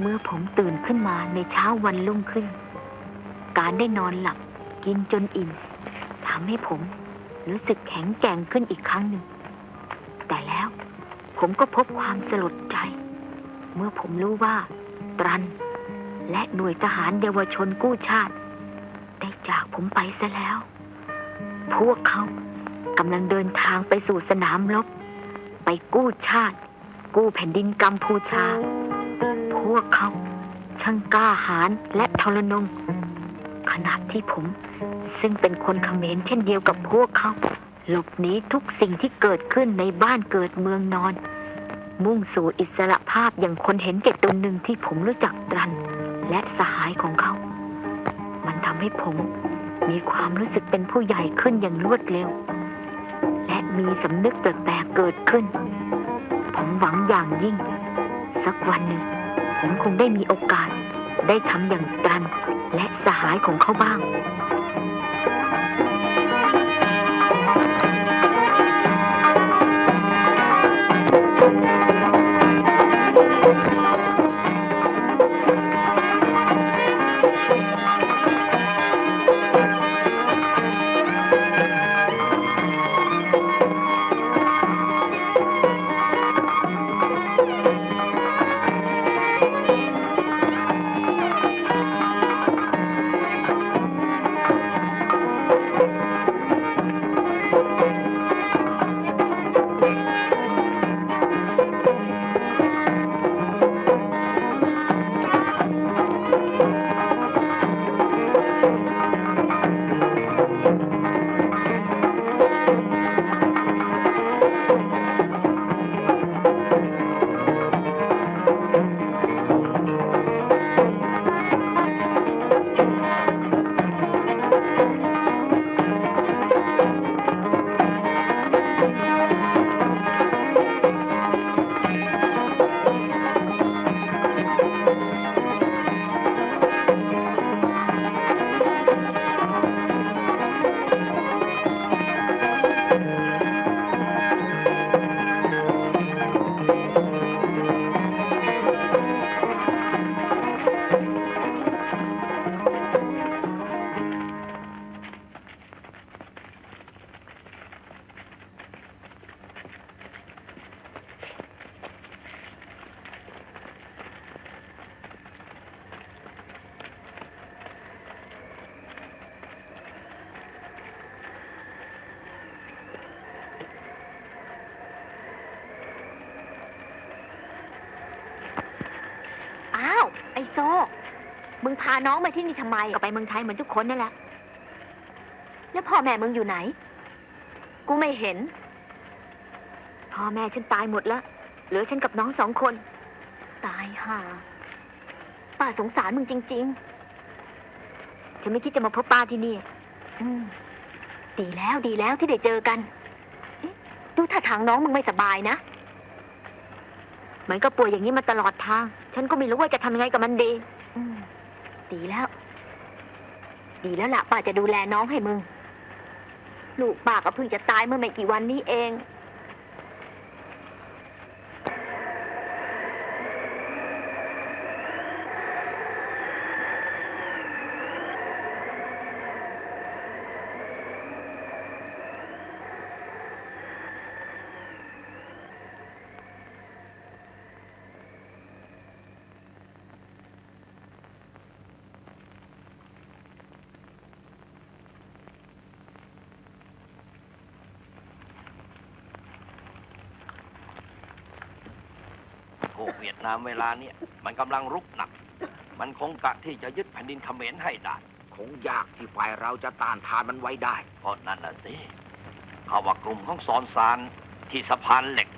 เมื่อผมตื่นขึ้นมาในเช้าวันรุ่งขึ้น การได้นอนหลับกินจนอิ่มทำให้ผมรู้สึกแข็งแกร่งขึ้นอีกครั้งหนึ่ง แต่แล้วผมก็พบความสลดใจ เมื่อผมรู้ว่า ตรัน และหน่วยทหารเยาวชนกู้ชาติ ได้จากผมไปซะแล้ว พวกเขากำลังเดินทางไปสู่สนามรบ ไปกู้ชาติ กู้แผ่นดินกัมพูชา วกเขา ช่างกล้าหาญและทรนง ขณะที่ผม ซึ่งเป็นคนเขมรเช่นเดียวกับพวกเขา หลบหนีทุกสิ่งที่เกิดขึ้นในบ้านเกิดเมืองนอน มุ่งสู่อิสระภาพอย่างคนเห็นแก่ตัวหนึ่งที่ผมรู้จักรัน และสหายของเขา มันทำให้ผมมีความรู้สึกเป็นผู้ใหญ่ขึ้นอย่างรวดเร็ว และมีสำนึกแปลกๆเกิดขึ้น ผมหวังอย่างยิ่ง สักวันหนึ่ง ผมคงได้มีโอกาส ได้ทำอย่างตรันและสหายของเขาบ้างอ้า อโซมึงพาน้องมาที่นี่ทำไม ก็ไปเมืองไทยเหมือนทุกคนนั่นแหละ แล้วพ่อแม่มึงอยู่ไหน กูไม่เห็น พ่อแม่ฉันตายหมดแล้ว เหลือฉันกับน้องสองคน ตายห่า ป้าสงสารมึงจริง ๆ ฉันไม่คิดจะมาพบป้าที่นี่ อืม ดีแล้วดีแล้วที่ได้เจอกันเอ๊ะดูท่าทางน้องมึงไม่สบายนะ มือนก็ป่วยอย่างนี้มาตลอดทาง ฉันก็ไม่รู้ว่าจะทำยังไงกับมันดีดีแล้ว ดีแล้วล่ะป้าจะดูแลน้องให้มึง ลูกป้าก็เพิ่งจะตายเมื่อไม่กี่วันนี้เอง เวียดนามเวลาเนี่ยมันกำลังรุกหนัก มันคงกะที่จะยึดแผ่นดินเขมรให้ได้ คงยากที่ฝ่ายเราจะต้านทานมันไว้ได้ เพราะนั่นน่ะสิเขาว่ากลุ่มของซอนซานที่สะพานเหล็ก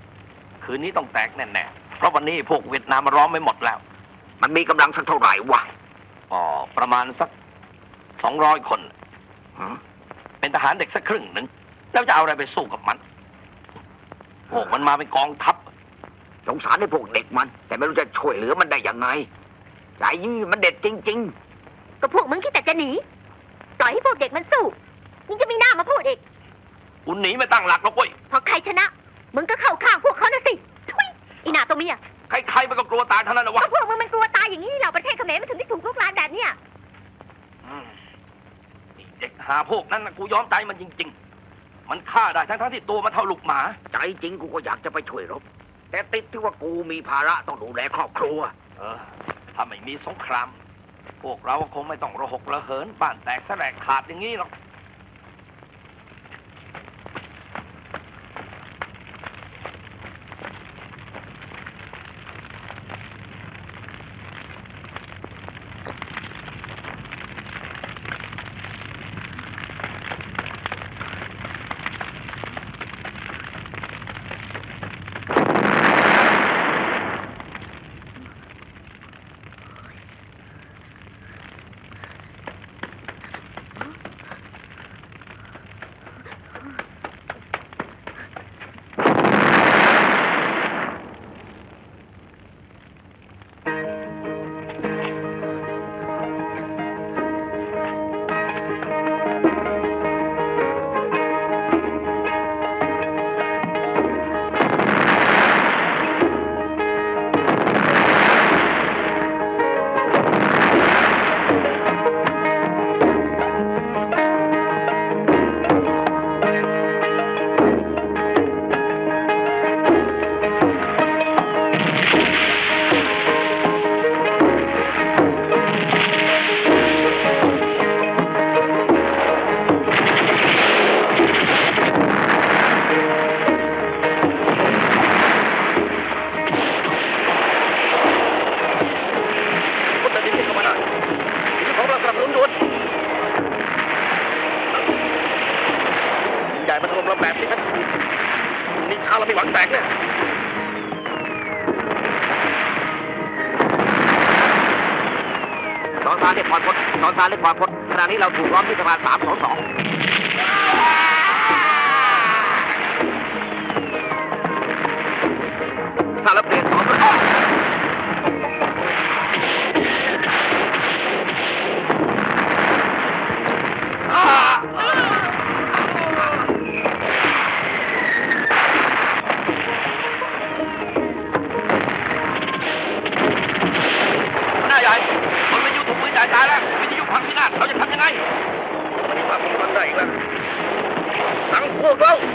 คืนนี้ต้องแตกแน่ๆ เพราะวันนี้พวกเวียดนามมาล้อมไม่หมดแล้ว มันมีกำลังสักเท่าไหร่วะก็ประมาณสักสองร้อยคน ฮะเป็นทหารเด็กสักครึ่งหนึ่งแล้วจะเอาอะไรไปสู้กับมัน พวกมันมาเป็นกองทัพ สงสารไอ้พวกเด็กมัน แต่ไม่รู้จะช่วยเหลือมันได้ยังไงใจยี่มันเด็ดจริงๆก็พวกมึงที่แต่จะหนีต่อยให้พวกเด็กมันสู้ยังจะมีหน้ามาพูดอีก คุณหนีไม่ตั้งหลักหรอกเว้ย พอใครชนะ มึงก็เข้าข้างพวกเขานะสิทุยอีหนาตัวเมียใครๆมันก็กลัวตายเท่านั้นนะวะ ก็พวกมึงมันกลัวตายอย่างนี้เราประเทศเขมรมันถึงได้ถูกลุกลานแบบเนี้ยเด็กหาพวกนั้นนะกูยอมตายมันจริง ๆ มันฆ่าได้ทั้งๆที่ตัวมันเท่าลูกหมาใจจริงกูก็อยากจะไปช่วยรบ แต่ติดที่ว่ากูมีภาระต้องดูแลครอบครัว เออ ถ้าไม่มีสงคราม พวกเราคงไม่ต้องระหกระเหินบ้านแตกแสลกขาดอย่างนี้หรอกานเด็กพมพศสอนซานเล็กพรพศขณะนี้เราถูกล้อมที่สะพานสามสองสองสารเพลงสอง mudar o